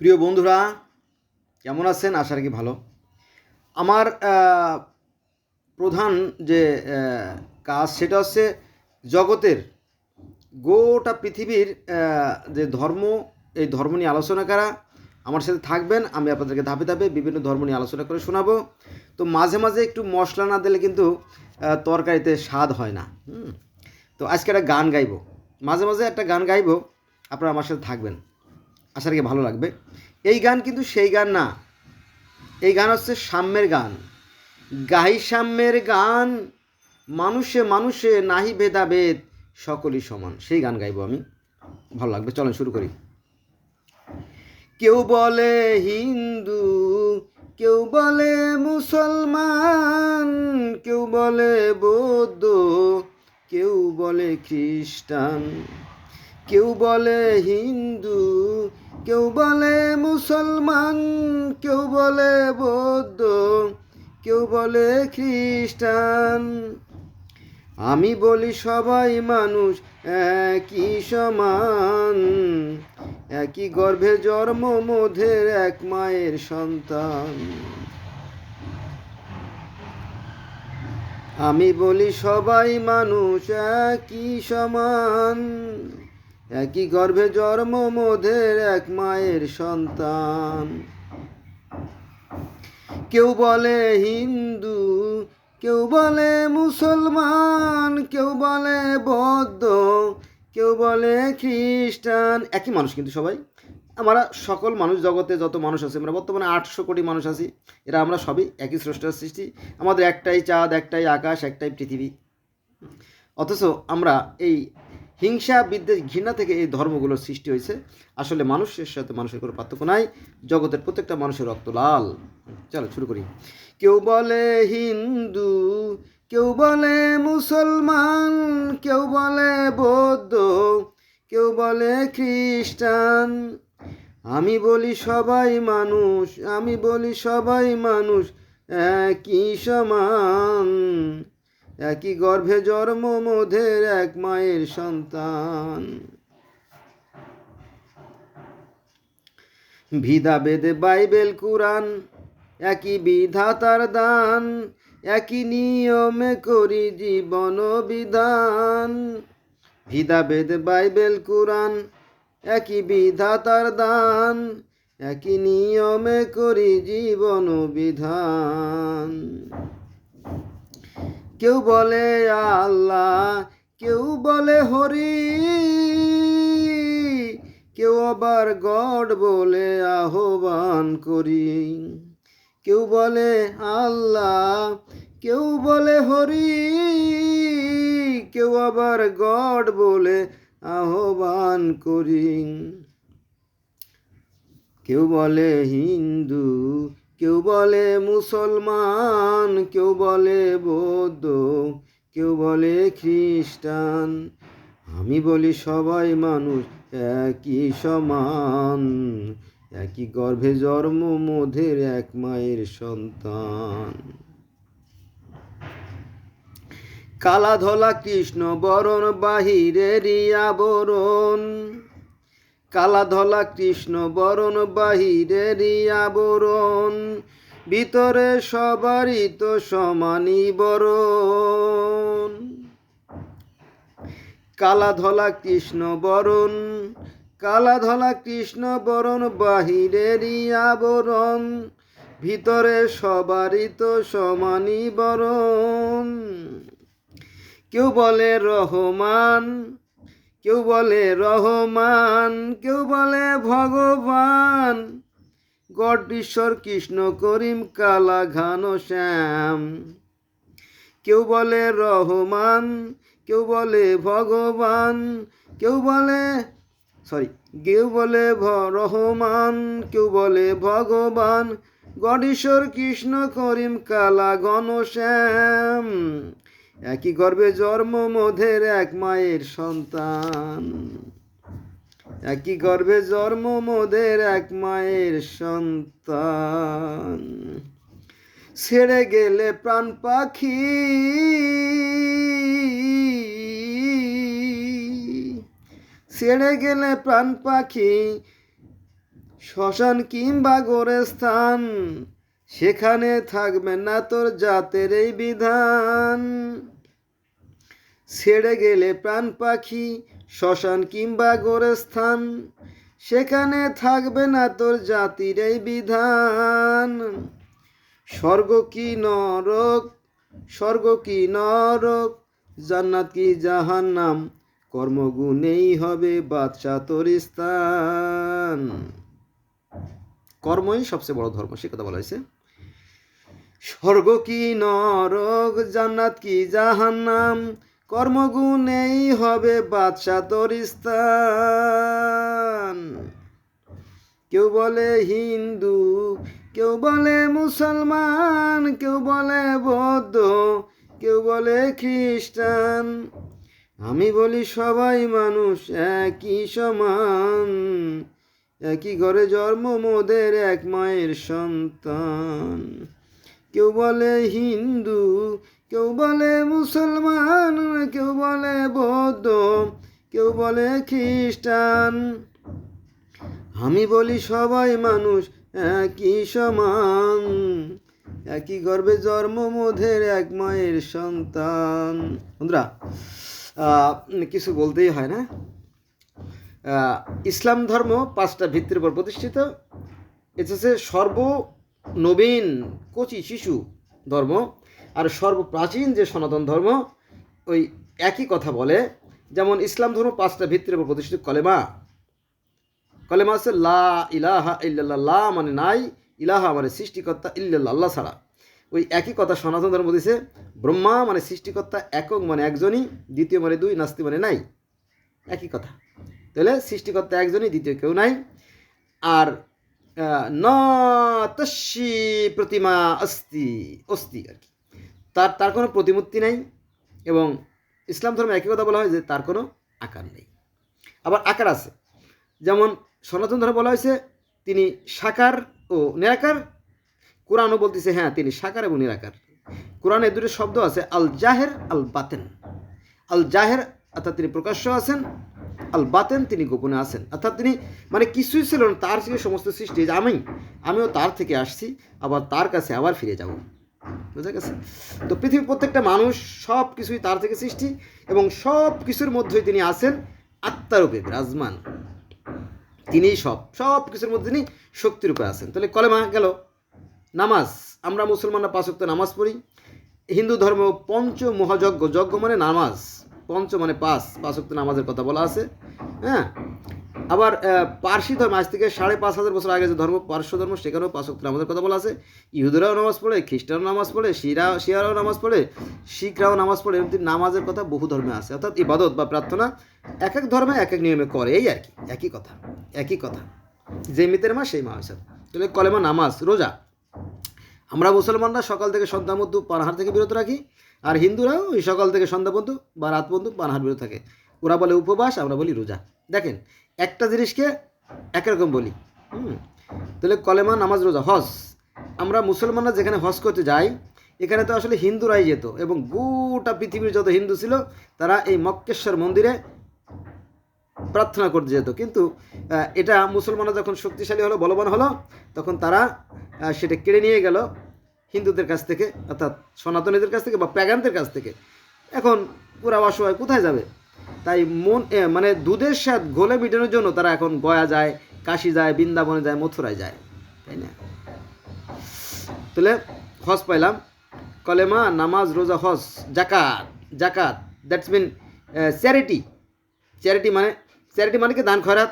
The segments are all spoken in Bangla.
প্রিয় বন্ধুরা, কেমন আছেন? আশা রাখি ভালো। আমার প্রধান যে কাজ সেটা হচ্ছে জগতের গোটা পৃথিবীর যে ধর্ম, এই ধর্ম নিয়ে আলোচনা করা। আমার সাথে থাকবেন, আমি আপনাদেরকে ধাপে ধাপে বিভিন্ন ধর্ম নিয়ে আলোচনা করে শোনাবো। তো মাঝে মাঝে একটু মশলা না দিলে কিন্তু তরকারিতে স্বাদ হয় না। তো আজকে একটা গান গাইবো। মাঝে মাঝে একটা গান গাইবো, আপনারা আমার সাথে থাকবেন। আশা রাখি ভালো লাগবে। এই গান কিন্তু সেই গান না। এই গান হচ্ছে সাম্যের গান। গাহি সাম্যের গান, মানুষে মানুষে নাহি ভেদাভেদ, সকলই সমান। সেই গান গাইবো আমি। ভালো লাগবে। চলেন, শুরু করি। কেউ বলে হিন্দু, কেউ বলে মুসলমান, কেউ বলে বৌদ্ধ, কেউ বলে খ্রিস্টান, কেউ বলে হিন্দু কেউ বলে মুসলমান, কেউ বলে বৌদ্ধ, কেউ বলে খ্রিস্টান। আমি বলি সবাই মানুষ একই সমান। একই গর্ভে জন্ম মধ্যের এক মায়ের সন্তান। আমি বলি সবাই মানুষ একই সমান। একই গর্ভে জন্ম মধ্যের এক মায়ের সন্তান। কেউ বলে হিন্দু, কেউ বলে মুসলমান, কেউ বলে বৌদ্ধ, কেউ বলে খ্রিস্টান। একই মানুষ কিন্তু সবাই। আমরা সকল মানুষ জগতে যত মানুষ আছে, আমরা বর্তমানে আটশো কোটি মানুষ আছি, এরা আমরা সবই একই স্রষ্টার সৃষ্টি। আমাদের একটাই চাঁদ, একটাই আকাশ, একটাই পৃথিবী। অথচ আমরা এই হিংসা, বিদ্বেষ, ঘৃণা থেকে এই ধর্মগুলোর সৃষ্টি হয়েছে। আসলে মানুষের সাথে মানুষের কোনো পার্থক্য নাই। জগতের প্রত্যেকটা মানুষের রক্ত লাল। চলো, শুরু করি। কেউ বলে হিন্দু, কেউ বলে মুসলমান, কেউ বলে বৌদ্ধ, কেউ বলে খ্রিস্টান। আমি বলি সবাই মানুষ, আমি বলি সবাই মানুষ, একই সমান। একই গর্ভে জন্ম মধ্যের এক মায়ের সন্তান। ভিদা বেদে বাইবেল, কুরআন, একই বিধাতার দান, একই নিয়মে করি জীবন বিধান। ভিদা বেদ বাইবেল, কুরআন, একই বিধাতার দান, একই নিয়মে করি জীবন বিধান। কেউ বলে আল্লাহ, কেউ বলে হরি, কেউ আবার গড বলে আহ্বান করি। কেউ বলে আল্লাহ, কেউ বলে হরি, কেউ আবার গড বলে আহ্বান করি। কেউ বলে হিন্দু কেউ বলে মুসলমান, কেউ বলে বৌদ্ধ, কেউ বলে খ্রিস্টান। আমি বলি সবাই মানুষ একই সমান, একই গর্ভে জন্ম মধ্যের এক মায়ের সন্তান। কালা ধলা কৃষ্ণ বরণ, বাহিরেরই আবরণ। কালা ধলা কৃষ্ণ বরণ বাহিরেরই আবরণ ভিতরে সবারই তো সমানই বরণ। কালা ধলা কৃষ্ণ বরণ কালা ধলা কৃষ্ণ বরণ বাহিরেরই আবরণ ভিতরে সবারই তো সমানই বরণ। কেউ বলে রহমান কেউ বলে রহমান, কেউ বলে ভগবান। গড ঈশ্বর, কৃষ্ণ, করিম, কালা, ঘান শ্যাম। কেউ বলে রহমান, কেউ বলে ভগবান, কেউ বলে সরি কেউ বলে রহমান, কেউ বলে ভগবান। গড ঈশ্বর, কৃষ্ণ, করিম, কালা, ঘন শ্যাম। একই গর্ভে জন্ম মধ্যের এক মায়ের সন্তান। একই গর্ভে জন্ম, মোদের এক মায়ের সন্তান। ছেড়ে গেলে প্রাণ পাখি। ছেড়ে গেলে প্রাণ পাখি, শ্মশান কিংবা গোরস্থান। সেখানে থাকবে না তোর জাতের এই বিধান। ছেড়ে গেলে প্রাণ পাখি, শ্মশান কিংবা গোরস্থান, সেখানে থাকবে না তোর জাতির এই বিধান। স্বর্গ কি নরক, স্বর্গ কি নরক, জান্নাত কি জাহান জাহান্নাম, কর্মগুণেই হবে বাদশা তোর স্থান। কর্মই সবচেয়ে বড় ধর্ম, সে কথা বলা হয়েছে। স্বর্গ কি নরক, জান্নাত কি জাহান্নাম? কর্মগুণেই হবে বাদশা তোর স্থান। কেউ বলে হিন্দু, কেউ বলে মুসলমান, কেউ বলে বৌদ্ধ, কেউ বলে খ্রিস্টান। আমি বলি সবাই মানুষ একই সমান, একই ঘরে জন্ম মোদের এক মায়ের সন্তান। কেউ বলে হিন্দু, কেউ বলে মুসলমান, কেউ বলে বৌদ্ধ, কেউ বলে খ্রিস্টান। আমি বলি সবাই মানুষ একই সমান, একই গর্ভে জন্ম মোধের এক মায়ের সন্তান। বন্ধুরা কিছু বলতেই হয় না। ইসলাম ধর্ম পাঁচটা ভিত্তির উপর প্রতিষ্ঠিত। এটা হচ্ছে সর্বনবীন কচি শিশু ধর্ম আর সর্বপ্রাচীন যে সনাতন ধর্ম, ওই একই কথা বলে। যেমন ইসলাম ধর্ম পাঁচটা ভিত্তির উপর প্রতিষ্ঠিত, কলেমা। কলেমা হচ্ছে লা ইলাহা ইল্লাল্লাহ মানে নাই, ইলাহা মানে সৃষ্টিকর্তা, ইল্লাল্লাহ ছাড়া। ওই একই কথা সনাতন ধর্ম দিছে ব্রহ্মা মানে সৃষ্টিকর্তা, একক মানে একজনই, দ্বিতীয় মানে দুই নাস্তি মানে নাই। একই কথা। তাহলে সৃষ্টিকর্তা একজনই, দ্বিতীয় কেউ নাই। আর ন তস্যি প্রতিমা অস্তি অস্তি আর কি। তার তার কোনো প্রতিমূর্তি নাই এবং ইসলাম ধর্মে একই কথা বলা হয় যে তার কোনো আকার নেই। আবার আকার আছে। যেমন সনাতন ধর্মে বলা হয়েছে, তিনি সাকার ও নিরাকার। কোরআনও বলতেছে হ্যাঁ তিনি সাকার এবং নিরাকার। কোরআনে দুটো শব্দ আছে আল জাহের আল বাতেন আল জাহের অর্থাৎ তিনি প্রকাশ্য আছেন আল বাতেন তিনি গোপনে আছেন। অর্থাৎ তিনি মানে কিছুই ছিল না, তার থেকে সমস্ত সৃষ্টি। যে আমি, আমিও তার থেকে আসছি, আবার তার কাছে আবার ফিরে যাব। বুঝা গেছে? তো পৃথিবীর প্রত্যেকটা মানুষ সব কিছুই তার থেকে সৃষ্টি এবং সব কিছুর মধ্যেই তিনি আছেন আত্মারূপে বিরাজমান। তিনিই সব সব কিছুর মধ্যে তিনি শক্তিরূপে আছেন। তাহলে কলেমা গেল, নামাজ। আমরা মুসলমানরা পাঁচ নামাজ পড়ি। হিন্দু ধর্ম পঞ্চ মহাযজ্ঞ যজ্ঞ মানে নামাজ। পঞ্চ মানে পাঁচ পাঁচ ওয়াক্ত নামাজের কথা বলা আছে হ্যাঁ? আবার পার্সি ধর্ম, আজ থেকে সাড়ে পাঁচ হাজার বছর আগে যে ধর্ম, পার্শ্ব ধর্ম, সেখানেও পাঁচ ওয়াক্ত নামাজের কথা বলা আছে। ইহুদরাও নামাজ পড়ে, খ্রিস্টানও নামাজ পড়ে শিরা শিয়ারাও নামাজ পড়ে, শিখরাও নামাজ পড়ে এমনি নামাজের কথা বহু ধর্মে আছে। অর্থাৎ ইবাদত বা প্রার্থনা এক এক ধর্মে এক এক নিয়মে করে, এই আর কি, একই কথা একই কথা। যে মিতের মা, সেই মা হয়েছে। তাহলে কলেমা নামাজ, রোজা। আমরা মুসলমানরা সকাল থেকে সন্ধ্যা মধ্যে পানাহার থেকে বিরত রাখি আর হিন্দুরাও ওই সকাল থেকে সন্ধ্যা পর্যন্ত বা রাত পর্যন্ত পানাহার বিরত থাকে। ওরা বলে উপবাস, আমরা বলি রোজা। দেখেন, একটা জিনিসকে একরকম বলি, হুম? তাহলে কলেমা নামাজ রোজা, হজ। আমরা মুসলমানরা যেখানে হজ করতে যাই, এখানে তো আসলে হিন্দুরাই যেত এবং গোটা পৃথিবীর যত হিন্দু ছিল, তারা এই মক্কেশ্বর মন্দিরে প্রার্থনা করতে যেত। কিন্তু এটা মুসলমানরা যখন শক্তিশালী হলো, বলবান হলো, তখন তারা সেটা কেড়ে নিয়ে গেল। হিন্দুদের কাছ থেকে, অর্থাৎ সনাতনীদের কাছ থেকে বা প্যাগানদের কাছ থেকে। এখন পুরা অসহায় কোথায় যাবে? তাই মন মানে দুধের স্বাদ ঘোলে মিটানোর জন্য তারা এখন গয়া যায়, কাশি যায়, বৃন্দাবনে যায়, মথুরায় যায়। তাই না? তাহলে হজ পাইলাম। কলেমা, নামাজ, রোজা, হজ, জাকাত জাকাত দ্যাটস মিন চ্যারিটি চ্যারিটি মানে চ্যারিটি মানে কি? দান, খয়রাত।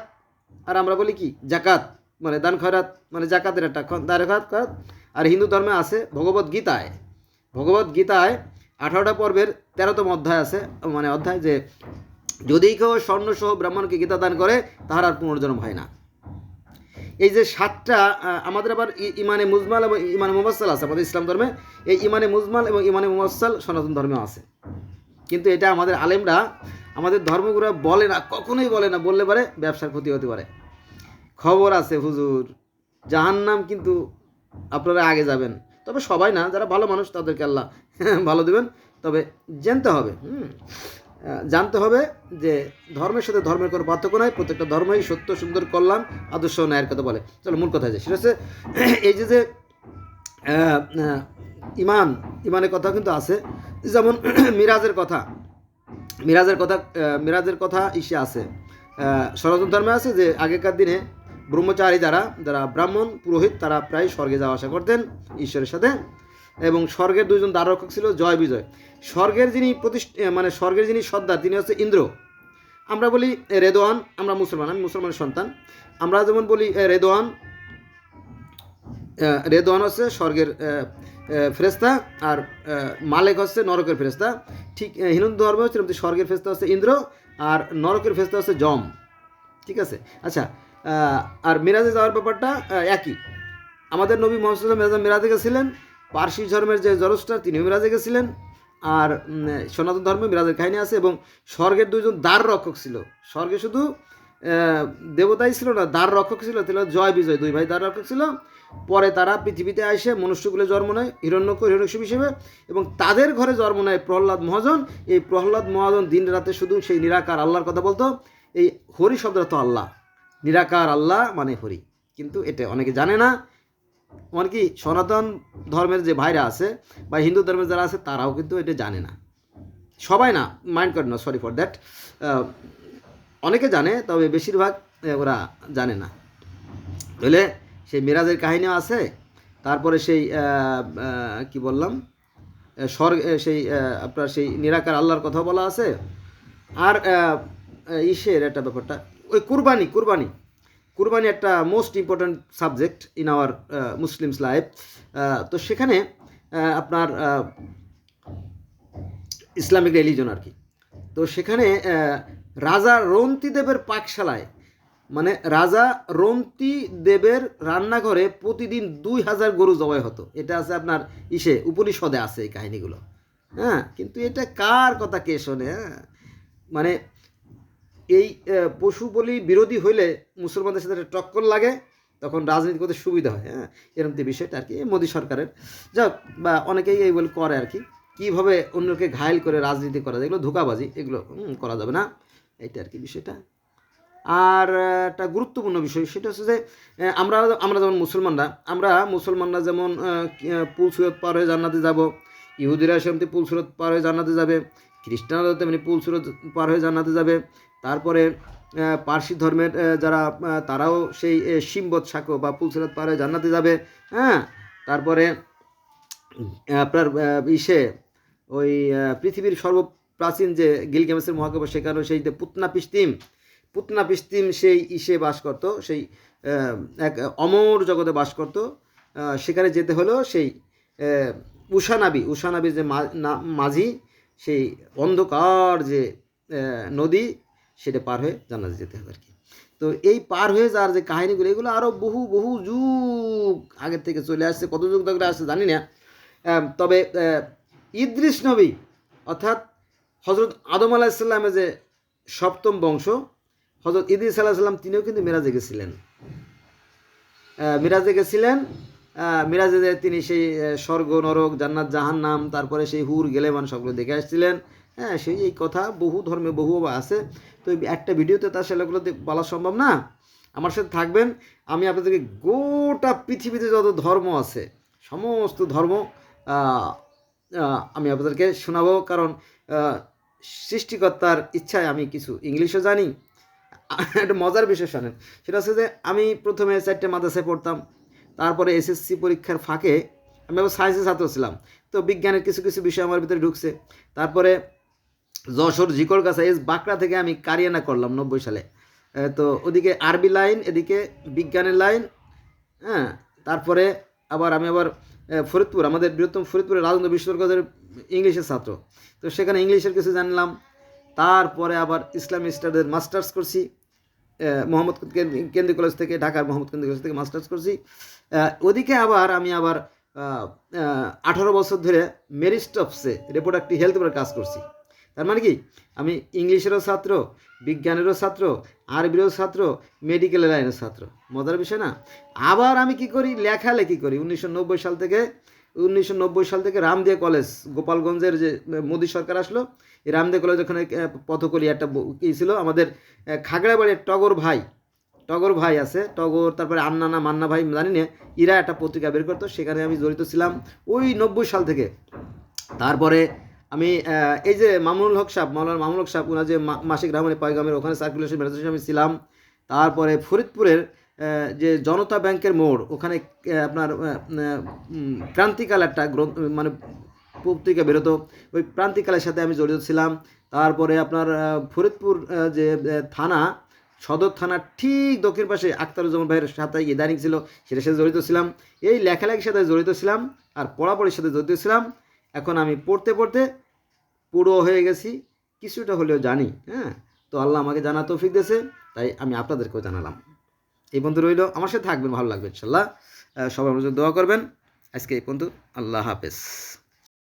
আর আমরা বলি কি? জাকাত। মানে দান, খয়রাত মানে জাকাতের একটা দান খয়রাত। আর হিন্দু ধর্মে আছে ভগবত গীতায়। ভগবত গীতায় আঠারোটা পর্বের তেরোতম অধ্যায় আছে মানে অধ্যায় যে, যদি কেউ স্বর্ণসহ ব্রাহ্মণকে গীতা দান করে, তাহার আর পুনর্জন্ম হয় না। এই যে সাতটা আমাদের আবার ইমানে মুজমাল এবং ইমানে মুমাসাল আছে আমাদের ইসলাম ধর্মে। এই ইমানে মুজমাল এবং ইমানে মুমাসাল সনাতন ধর্মেও আছে। কিন্তু এটা আমাদের আলেমরা আমাদের ধর্মগুলো বলে না, কখনোই বলে না, বললে পারে, ব্যবসার ক্ষতি হতে পারে। খবর আছে হুজুর, জাহান্নাম কিন্তু আপনারা আগে যাবেন। তবে সবাই না, যারা ভালো মানুষ তাদেরকে আল্লাহ ভালো দেবেন। তবে জানতে হবে জানতে হবে যে ধর্মের সাথে ধর্মের কোনো পার্থক্য নাই, প্রত্যেকটা ধর্মই সত্য, সুন্দর, কল্যাণ, আদর্শ ন্যায়ের কথা বলে। চলো মূল কথা আছে, সেটা হচ্ছে এই যে যে ইমান, ইমানের কথা কিন্তু আছে। যেমন মিরাজের কথা মিরাজের কথা মিরাজের কথা ইসে আছে। সনাতন ধর্মে আছে যে আগেকার দিনে ব্রহ্মচারী যারা যারা ব্রাহ্মণ, পুরোহিত, তারা প্রায় স্বর্গে যাওয়া আসা করতেন ঈশ্বরের সাথে। এবং স্বর্গের দুজন দ্বাররক্ষক ছিল জয় বিজয়। স্বর্গের যিনি প্রতিষ্ঠা মানে স্বর্গের যিনি সর্দার তিনি হচ্ছে ইন্দ্র। আমরা বলি রেদোয়ান, আমরা মুসলমান, আমি মুসলমানের সন্তান। আমরা যেমন বলি রেদোয়ান রেদোয়ান হচ্ছে স্বর্গের ফেরেস্তা আর মালেক হচ্ছে নরকের ফেরেস্তা ঠিক হিন্দু ধর্মে হচ্ছে স্বর্গের ফেরেস্তা হচ্ছে ইন্দ্র, আর নরকের ফেরেস্তা হচ্ছে জম ঠিক আছে? আচ্ছা আর মিরাজে যাওয়ার ব্যাপারটা একই। আমাদের নবী মোহাম্মদ মেরাজে গেছিলেন, পার্সি ধর্মের যে জরস্টার তিনিও মিরাজে গেছিলেন, আর সনাতন ধর্মে মিরাজের কাহিনী আছে, এবং স্বর্গের দুজন দ্বার রক্ষক ছিল। স্বর্গে শুধু দেবতাই ছিল না, দ্বার রক্ষক ছিল ছিল জয় বিজয়, দুই ভাই দ্বার রক্ষক ছিল। পরে তারা পৃথিবীতে আসে, মনুষ্যকুলে জন্ম নেয়, হিরণ্যক, হিরণ্যকশিপ হিসেবে, এবং তাদের ঘরে জন্ম নেয় প্রহ্লাদ মহাজন। এই প্রহ্লাদ মহাজন দিন রাতে শুধু সেই নিরাকার আল্লাহর কথা বলতো, এই হরি শব্দটা তো আল্লাহ। নিরাকার আল্লাহ মানে হরি। কিন্তু এটা অনেকে জানে না। এমনকি সনাতন ধর্মের যে ভাইরা আছে বা হিন্দু ধর্মের যারা আছে, তারাও কিন্তু এটা জানে না। সবাই না মাইন্ড করে না সরি ফর দ্যাট অনেকে জানে, তবে বেশিরভাগ ওরা জানে না। তাহলে সেই মিরাজের কাহিনীও আছে। তারপরে সেই কি বললাম? স্বর্গ সেই আপনার সেই নিরাকার আল্লাহর কথা বলা আছে। আর ইসের একটা ব্যাপারটা ওই কুরবানি কুরবানি। কুরবানি একটা most important subject in our Muslims life তো সেখানে আপনার ইসলামিক রিলিজন আর কি। তো সেখানে রাজা রন্তি দেবের পাকশালায় মানে রাজা রন্তি দেবের রান্নাঘরে প্রতিদিন দুই হাজার গরু জবাই হতো। এটা আছে আপনার ইসে, উপনিষদে আছে এই কাহিনীগুলো। হ্যাঁ কিন্তু এটা কার কথা কে শোনে হ্যাঁ? মানে এই পশু বলি বিরোধী হইলে মুসলমানদের সাথে একটা টক্কর লাগে, তখন রাজনীতি করতে সুবিধা হয় হ্যাঁ? এরকম বিষয়টা আর কি মোদী সরকারের। যাক, বা অনেকেই এই বলে করে আর কি, কীভাবে অন্যকে ঘায়ল করে রাজনীতি করা যায়, এগুলো ধোকাবাজি, এগুলো করা যাবে না, এইটা আর কি বিষয়টা। আর একটা গুরুত্বপূর্ণ বিষয়, সেটা হচ্ছে যে আমরা আমরা যেমন মুসলমানরা, আমরা মুসলমানরা যেমন পুল সুরত পার হয়ে জান্নাতে যাব, ইহুদিরা সেমনি পুল সুরত পার হয়ে জান্নাতে যাবে, খ্রিস্টানরাও তেমনি পুল সুরত পার হয়ে জান্নাতে যাবে তারপরে পার্সি ধর্মের যারা তারাও সেই সিম্বত শাকো বা পুল সুরত পার জান্নাতে যাবে হ্যাঁ? তারপরে আপনার ইসে, ওই পৃথিবীর সর্বপ্রাচীন যে গিলগেমেসের মহাকাব্য সেখানেও সেই যে পুতনা পিস্তিম পুতনা পিস্তিম সেই ইসে বাস করত, সেই এক অমর জগতে বাস করত সেখানে যেতে হলো সেই উষানাবি উষানাবি যে মাঝি, সেই অন্ধকার যে নদী সেটা পার হয়ে জান্নাতে যেতে হবে আর কি। তো এই পার হয়ে যাওয়ার যে কাহিনীগুলো, এগুলো আরও বহু বহু যুগ আগের থেকে চলে আসছে। কত যুগ ধরে আসছে জানি না। তবে ইদ্রিস নবী, অর্থাৎ হজরত আদম আলাহিসাল্লামের যে সপ্তম বংশ হজরত ইদ্রিস আলাহিসাল্লাম তিনিও কিন্তু মিরাজে গেছিলেন। মিরাজে গেছিলেন। মিরাজে তিনি সেই স্বর্গ, নরক, জান্নাত, জাহান্নাম, তারপরে সেই হুর, গেলেমান, সবগুলো দেখে আসছিলেন। হ্যাঁ সেই এই কথা বহু ধর্মে বহু আছে। তো একটা ভিডিওতে তার সেগুলো বলা সম্ভব না। আমার সাথে থাকবেন। আমি আপনাদেরকে গোটা পৃথিবীতে যত ধর্ম আছে, সমস্ত ধর্ম আমি আপনাদেরকে শোনাবো। কারণ সৃষ্টিকর্তার ইচ্ছায় আমি কিছু ইংলিশও জানি। একটা মজার বিষয় শোনেন। সেটা হচ্ছে যে আমি প্রথমে চারটে মাদ্রাসায় পড়তাম। তারপরে এসএসসি পরীক্ষার ফাঁকে আমি আবার সায়েন্সের ছাত্র ছিলাম। তো বিজ্ঞানের কিছু কিছু বিষয় আমার ভিতরে ঢুকছে। তারপরে যশোর জিকর কাছা এস বাঁকড়া থেকে আমি কারিয়ানা করলাম নব্বই সালে। তো ওদিকে আরবি লাইন, এদিকে বিজ্ঞানের লাইন হ্যাঁ তারপরে আবার আমি আবার ফরিদপুর, আমাদের বৃহত্তম ফরিদপুরের রাজেন্দ্র বিশ্ববিদ্যালয়ের ইংলিশের ছাত্র। তো সেখানে ইংলিশের কিছু জানলাম, তারপরে আবার ইসলামী স্টাডির মাস্টার্স করছি মোহাম্মদ কেন্দ্রীয় কলেজ থেকে, ঢাকার মোহাম্মদ কেন্দ্রীয় কলেজ থেকে মাস্টার্স করছি। ওদিকে আবার আমি আবার আঠারো বছর ধরে মেরিস্টপসে, রিপ্রোডাক্টিভ হেলথ উপরে কাজ করছি। তার মানে কি? আমি ইংলিশেরও ছাত্র, বিজ্ঞানেরও ছাত্র, আরবিরও ছাত্র মেডিকেল লাইনের ছাত্র। মজার বিষয় না? আবার আমি কি করি? লেখালেখি করি। উনিশশো নব্বই সাল থেকে, উনিশশো নব্বই সাল থেকে রামদিয়া কলেজ, গোপালগঞ্জের যে মোদী সরকার আসলো, এই রামদিয়া কলেজ ওখানে পথকলি একটা কি ছিল। আমাদের খাগড়াবাড়ির টগর ভাই টগর ভাই আছে। টগর, তারপরে আন্না না মান্না ভাই, জানি না ইরা একটা পত্রিকা বের করতো। সেখানে আমি জড়িত ছিলাম। ওই নব্বই সাল থেকে। তারপরে আমি এই যে মামুনুল হক সাহেব, মাওলানা মামুনুল হক সাহেব ওনার যে মাসিক রাহমানি পয়গামের ওখানে সার্কুলেশন ম্যানেজার আমি ছিলাম। তারপরে ফরিদপুরের যে জনতা ব্যাংকের মোড়, ওখানে আপনার ক্রান্তিকাল একটা গ্রন্থ মানে পত্রিকা বেরোতো। ওই প্রান্তিকালের সাথে আমি জড়িত ছিলাম। তারপরে আপনার ফরিদপুর যে থানা, সদর থানার ঠিক দক্ষিণ পাশে আখতারুজ্জামান ভাইয়ের সাথে ইদানিং ছিল, সেটার সাথে জড়িত ছিলাম। এই লেখালেখির সাথে জড়িত ছিলাম আর পড়াপড়ির সাথে জড়িত ছিলাম। এখন আমি পড়তে পড়তে পুরো হয়ে গেছি, কিছুটা হলেও জানি হ্যাঁ? তো আল্লাহ আমাকে জানা তৌফিক দিয়েছে, তাই আমি আপনাদেরকেও জানালাম। এই বন্ধু রইল, আমার সাথে থাকবেন, ভালো লাগবে ইনশাল্লাহ। সবাই আমার দোয়া করবেন। আজকে এই বন্ধু আল্লাহ হাফেজ।